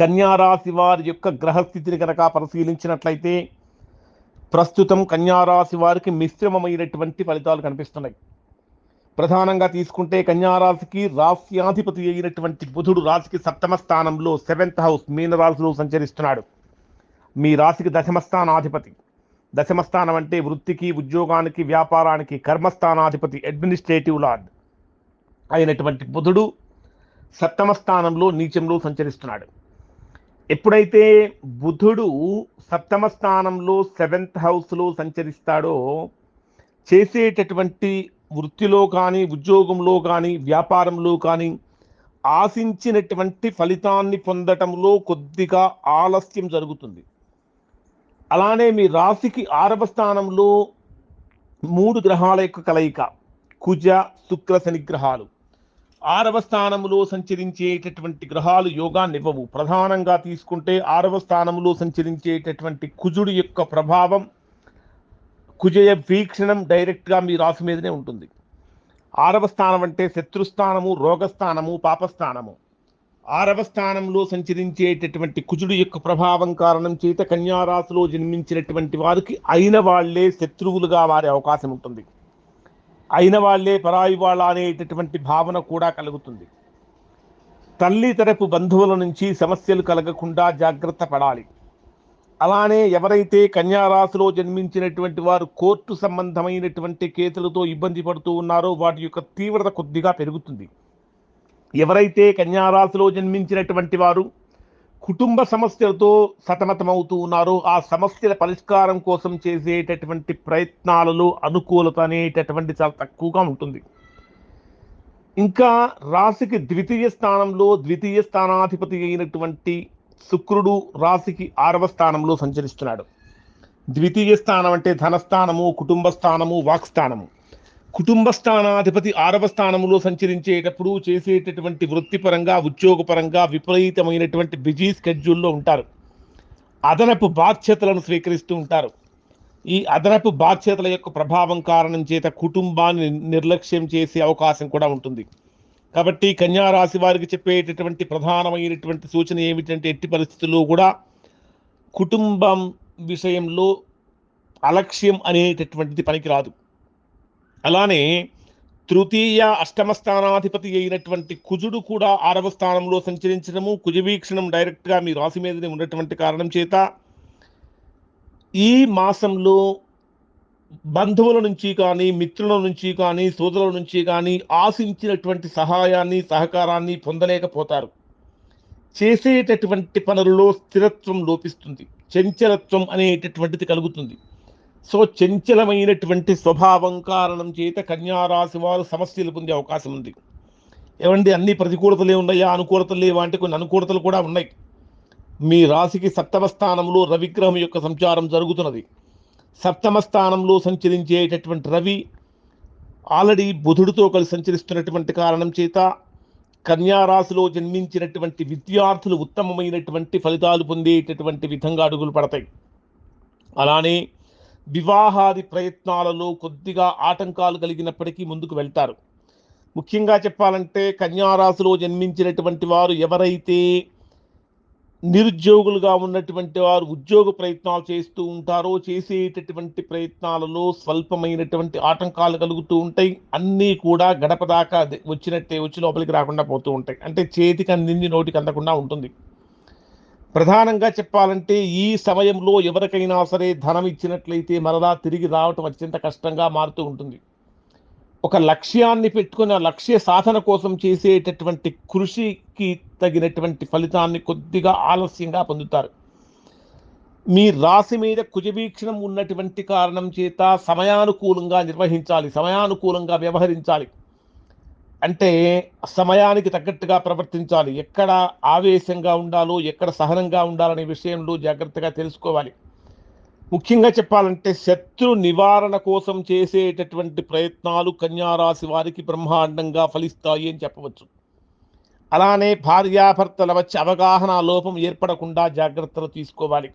కన్యారాశి వారి యొక్క గ్రహస్థితిని కనుక పరిశీలించినట్లయితే ప్రస్తుతం కన్యారాశి వారికి మిశ్రమమైనటువంటి ఫలితాలు కనిపిస్తున్నాయి. ప్రధానంగా తీసుకుంటే కన్యారాశికి రాశ్యాధిపతి అయినటువంటి బుధుడు రాశికి సప్తమ స్థానంలో సెవెంత్ హౌస్ మీనరాశిలో సంచరిస్తున్నాడు. మీ రాశికి దశమస్థానాధిపతి దశమస్థానం అంటే వృత్తికి ఉద్యోగానికి వ్యాపారానికి కర్మస్థానాధిపతి అడ్మినిస్ట్రేటివ్ లార్డ్ అయినటువంటి బుధుడు సప్తమ స్థానంలో నీచంలో సంచరిస్తున్నాడు. ఎప్పుడైతే బుధుడు సప్తమ స్థానంలో సెవెంత్ హౌస్లో సంచరిస్తాడో చేసేటటువంటి వృత్తిలో కానీ ఉద్యోగంలో కానీ వ్యాపారంలో కానీ ఆశించినటువంటి ఫలితాన్ని పొందటంలో కొద్దిగా ఆలస్యం జరుగుతుంది. అలానే మీ రాశికి ఆరవ స్థానంలో మూడు గ్రహాల యొక్క కలయిక కుజ శుక్ర శని గ్రహాలు. ఆరవ స్థానములో సంచరించేటటువంటి గ్రహాలు యోగాన్ని ఇవ్వవు. ప్రధానంగా తీసుకుంటే ఆరవ స్థానములో సంచరించేటటువంటి కుజుడి యొక్క ప్రభావం కుజయ వీక్షణం డైరెక్ట్గా మీ రాశి మీదనే ఉంటుంది. ఆరవ స్థానం అంటే శత్రుస్థానము రోగస్థానము పాపస్థానము ఆరవ స్థానంలో సంచరించేటటువంటి కుజుడి యొక్క ప్రభావం కారణం చేత కన్యారాశిలో జన్మించినటువంటి వారికి అయిన వాళ్ళే శత్రువులుగా మారే అవకాశం ఉంటుంది. అయిన వాళ్ళే పరాయి వాళ్ళ అనేటటువంటి భావన కూడా కలుగుతుంది. తల్లి తరపు బంధువుల నుంచి సమస్యలు కలగకుండా జాగ్రత్త పడాలి. అలానే ఎవరైతే కన్యారాశిలో జన్మించినటువంటి వారు కోర్టు సంబంధమైనటువంటి కేసులతో ఇబ్బంది పడుతూ ఉన్నారో వాటి యొక్క తీవ్రత కొద్దిగా పెరుగుతుంది. ఎవరైతే కన్యారాశిలో జన్మించినటువంటి వారు కుటుంబ సమస్యలతో సతమతమవుతూ ఉన్నారు. ఆ సమస్యల పరిష్కారం కోసం చేసేటటువంటి ప్రయత్నాలలో అనుకూలత అనేటటువంటి చాలా తక్కువగా ఉంటుంది. ఇంకా రాశికి ద్వితీయ స్థానంలో ద్వితీయ స్థానాధిపతి అయినటువంటి శుక్రుడు రాశికి ఆరవ స్థానంలో సంచరిస్తున్నాడు. ద్వితీయ స్థానం అంటే ధనస్థానము కుటుంబ స్థానము వాక్స్థానము. కుటుంబ స్థానాధిపతి ఆరవ స్థానంలో సంచరించేటప్పుడు చేసేటటువంటి వృత్తిపరంగా ఉద్యోగపరంగా విపరీతమైనటువంటి బిజీ స్కెడ్యూల్లో ఉంటారు. అదనపు బాధ్యతలను స్వీకరిస్తూ ఉంటారు. ఈ అదనపు బాధ్యతల యొక్క ప్రభావం కారణం చేత కుటుంబాన్ని నిర్లక్ష్యం చేసే అవకాశం కూడా ఉంటుంది. కాబట్టి కన్యా రాశి వారికి చెప్పేటటువంటి ప్రధానమైనటువంటి సూచన ఏమిటంటే ఎట్టి పరిస్థితుల్లో కూడా కుటుంబం విషయంలో అలక్ష్యం అనేటటువంటిది పనికిరాదు. అలానే తృతీయ అష్టమ స్థానాధిపతి అయినటువంటి కుజుడు కూడా ఆరవ స్థానంలో సంచరించడము కుజవీక్షణం డైరెక్ట్గా మీ రాశి మీదనే ఉన్నటువంటి కారణం చేత ఈ మాసంలో బంధువుల నుంచి కానీ మిత్రుల నుంచి కానీ సోదరుల నుంచి కానీ ఆశించినటువంటి సహాయాన్ని సహకారాన్ని పొందలేకపోతారు. చేసేటటువంటి పనులలో స్థిరత్వం లోపిస్తుంది. చంచలత్వం అనేటటువంటిది కలుగుతుంది. సో చంచలమైనటువంటి స్వభావం కారణం చేత కన్యారాశి వారు సమస్యలు పొందే అవకాశం ఉంది. ఏమండి అన్ని ప్రతికూలతలే ఉన్నాయా? అనుకూలతలు లేవా? అంటే కొన్ని అనుకూలతలు కూడా ఉన్నాయి. మీ రాశికి సప్తమ స్థానంలో రవిగ్రహం యొక్క సంచారం జరుగుతున్నది. సప్తమ స్థానంలో సంచరించేటటువంటి రవి ఆల్రెడీ బుధుడితో కలిసి సంచరిస్తున్నటువంటి కారణం చేత కన్యారాశిలో జన్మించినటువంటి విద్యార్థులు ఉత్తమమైనటువంటి ఫలితాలు పొందేటటువంటి విధంగా అడుగులు పడతాయి. అలానే వివాహాది ప్రయత్నాలలో కొద్దిగా ఆటంకాలు కలిగినప్పటికీ ముందుకు వెళ్తారు. ముఖ్యంగా చెప్పాలంటే కన్యారాశిలో జన్మించినటువంటి వారు ఎవరైతే నిరుద్యోగులుగా ఉన్నటువంటి వారు ఉద్యోగ ప్రయత్నాలు చేస్తూ ఉంటారో చేసేటటువంటి ప్రయత్నాలలో స్వల్పమైనటువంటి ఆటంకాలు కలుగుతూ ఉంటాయి. అన్నీ కూడా గడప దాకా వచ్చినట్టే వచ్చి లోపలికి రాకుండా పోతూ ఉంటాయి. అంటే చేతికి అందింది నోటికి అందకుండా ఉంటుంది. ప్రధానంగా చెప్పాలంటే ఈ సమయంలో ఎవరికైనా సరే ధనం ఇచ్చినట్లయితే మరలా తిరిగి రావటం అత్యంత కష్టంగా మారుతూ ఉంటుంది. ఒక లక్ష్యాన్ని పెట్టుకుని ఆ లక్ష్య సాధన కోసం చేసేటటువంటి కృషికి తగినటువంటి ఫలితాన్ని కొద్దిగా ఆలస్యంగా పొందుతారు. మీ రాశి మీద కుజవీక్షణం ఉన్నటువంటి కారణం చేత సమయానుకూలంగా నిర్వహించాలి సమయానుకూలంగా వ్యవహరించాలి. అంటే సమయానికి తగ్గట్టుగా ప్రవర్తించాలి. ఎక్కడ ఆవేశంగా ఉండాలో ఎక్కడ సహనంగా ఉండాలనే విషయంలో జాగ్రత్తగా తెలుసుకోవాలి. ముఖ్యంగా చెప్పాలంటే శత్రు నివారణ కోసం చేసేటటువంటి ప్రయత్నాలు కన్యారాశి వారికి బ్రహ్మాండంగా ఫలిస్తాయి అని చెప్పవచ్చు. అలానే భార్యాభర్తల వచ్చి అవగాహన లోపం ఏర్పడకుండా జాగ్రత్తలు తీసుకోవాలి.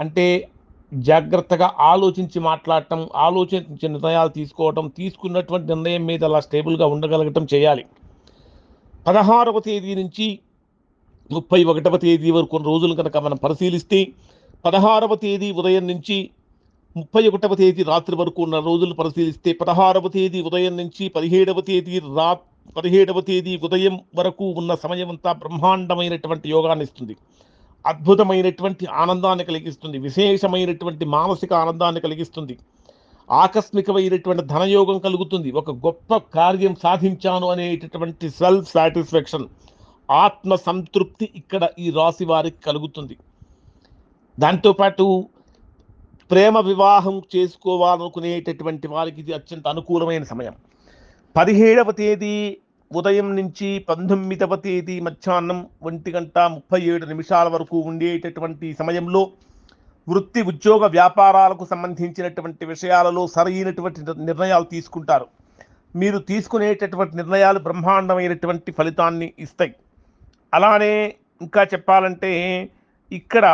అంటే జాగ్రత్తగా ఆలోచించి మాట్లాడటం ఆలోచించి నిర్ణయాలు తీసుకోవటం తీసుకున్నటువంటి నిర్ణయం మీద అలా స్టేబుల్గా ఉండగలగటం చేయాలి. పదహారవ తేదీ నుంచి ముప్పై ఒకటవ తేదీ వరకు కొన్ని రోజులు కనుక మనం పరిశీలిస్తే పదహారవ తేదీ ఉదయం నుంచి ముప్పై ఒకటవ తేదీ రాత్రి వరకు ఉన్న రోజులు పరిశీలిస్తే పదహారవ తేదీ ఉదయం నుంచి పదిహేడవ తేదీ రా పదిహేడవ తేదీ ఉదయం వరకు ఉన్న సమయం అంతా బ్రహ్మాండమైనటువంటి యోగాన్ని ఇస్తుంది. అద్భుతమైనటువంటి ఆనందాన్ని కలిగిస్తుంది విశేషమైనటువంటి మానసిక ఆనందాన్ని కలిగిస్తుంది ఆకస్మికమైనటువంటి ధనయోగం కలుగుతుంది ఒక గొప్ప కార్యం సాధించాను అనేటటువంటి సెల్ఫ్ సాటిస్ఫాక్షన్ ఆత్మ సంతృప్తి ఇక్కడ ఈ రాశి వారికి కలుగుతుంది. దాంతోపాటు ప్రేమ వివాహం చేసుకోవాలనుకునేటటువంటి వారికి ఇది అత్యంత అనుకూలమైన సమయం. పదిహేడవ తేదీ ఉదయం నుంచి పంతొమ్మిదవ తేదీ మధ్యాహ్నం ఒంటి గంట ముప్పై ఏడు నిమిషాల వరకు ఉండేటటువంటి సమయంలో వృత్తి ఉద్యోగ వ్యాపారాలకు సంబంధించినటువంటి విషయాలలో సరైనటువంటి నిర్ణయాలు తీసుకుంటారు. మీరు తీసుకునేటటువంటి నిర్ణయాలు బ్రహ్మాండమైనటువంటి ఫలితాన్ని ఇస్తాయి. అలానే ఇంకా చెప్పాలంటే ఇక్కడ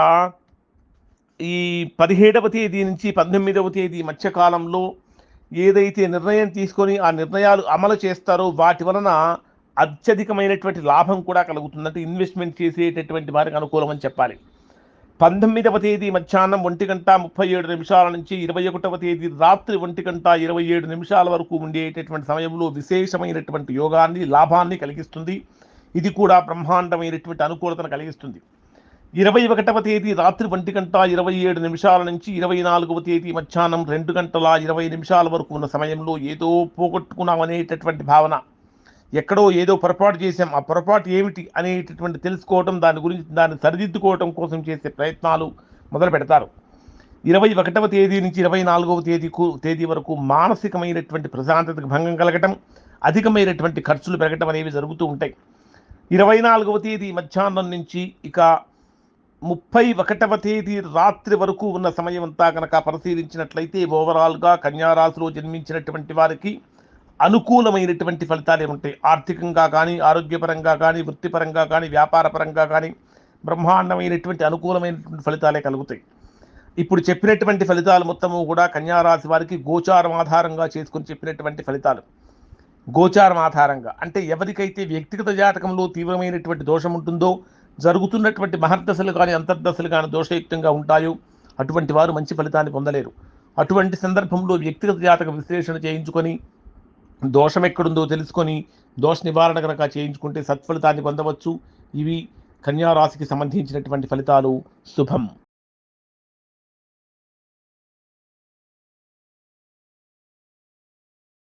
ఈ పదిహేడవ తేదీ నుంచి పంతొమ్మిదవ తేదీ మధ్యకాలంలో ఏదైతే నిర్ణయం తీసుకొని ఆ నిర్ణయాలు అమలు చేస్తారో వాటి వలన అత్యధికమైనటువంటి లాభం కూడా కలుగుతుందంటే ఇన్వెస్ట్మెంట్ చేసేటటువంటి వారికి అనుకూలం అని చెప్పాలి. పంతొమ్మిదవ తేదీ మధ్యాహ్నం ఒంటి గంట ముప్పై ఏడు నిమిషాల నుంచి ఇరవై ఒకటవ తేదీ రాత్రి ఒంటి గంట ఇరవై ఏడు నిమిషాల వరకు ఉండేటటువంటి సమయంలో విశేషమైనటువంటి యోగాన్ని లాభాన్ని కలిగిస్తుంది. ఇది కూడా బ్రహ్మాండమైనటువంటి అనుకూలతను కలిగిస్తుంది. ఇరవై ఒకటవ తేదీ రాత్రి ఒంటి గంట ఇరవై ఏడు నిమిషాల నుంచి ఇరవై నాలుగవ తేదీ మధ్యాహ్నం రెండు గంటల ఇరవై నిమిషాల వరకు ఉన్న సమయంలో ఏదో పోగొట్టుకున్నాం అనేటటువంటి భావన. ఎక్కడో ఏదో పొరపాటు చేశాం. ఆ పొరపాటు ఏమిటి అనేటటువంటి తెలుసుకోవటం దాని గురించి దాన్ని సరిదిద్దుకోవటం కోసం చేసే ప్రయత్నాలు మొదలు పెడతారు. ఇరవై ఒకటవ తేదీ నుంచి ఇరవై నాలుగవ తేదీకు తేదీ వరకు మానసికమైనటువంటి ప్రశాంతతకు భంగం కలగటం అధికమైనటువంటి ఖర్చులు పెరగటం అనేవి జరుగుతూ ఉంటాయి. ఇరవై నాలుగవ తేదీ మధ్యాహ్నం నుంచి ఇక ముప్పై ఒకటవ తేదీ రాత్రి వరకు ఉన్న సమయం అంతా కనుక పరిశీలించినట్లయితే ఓవరాల్గా కన్యారాశిలో జన్మించినటువంటి వారికి అనుకూలమైనటువంటి ఫలితాలే ఉంటాయి. ఆర్థికంగా కానీ ఆరోగ్యపరంగా కానీ వృత్తిపరంగా కానీ వ్యాపారపరంగా కానీ బ్రహ్మాండమైనటువంటి అనుకూలమైనటువంటి ఫలితాలే కలుగుతాయి. ఇప్పుడు చెప్పినటువంటి ఫలితాలు మొత్తము కూడా కన్యారాశి వారికి గోచారం ఆధారంగా చేసుకుని చెప్పినటువంటి ఫలితాలు. గోచారం ఆధారంగా అంటే ఎవరికైతే వ్యక్తిగత జాతకంలో తీవ్రమైనటువంటి దోషం ఉంటుందో జరుగుతున్నటువంటి మహర్దశలు కానీ అంతర్దశలు కానీ దోషయుక్తంగా ఉంటాయో అటువంటి వారు మంచి ఫలితాన్ని పొందలేరు. అటువంటి సందర్భంలో వ్యక్తిగత జాతక విశ్లేషణ చేయించుకొని దోషం ఎక్కడుందో తెలుసుకొని దోష నివారణ కనుక చేయించుకుంటే సత్ఫలితాన్ని పొందవచ్చు. ఇవి కన్యారాశికి సంబంధించినటువంటి ఫలితాలు. శుభం.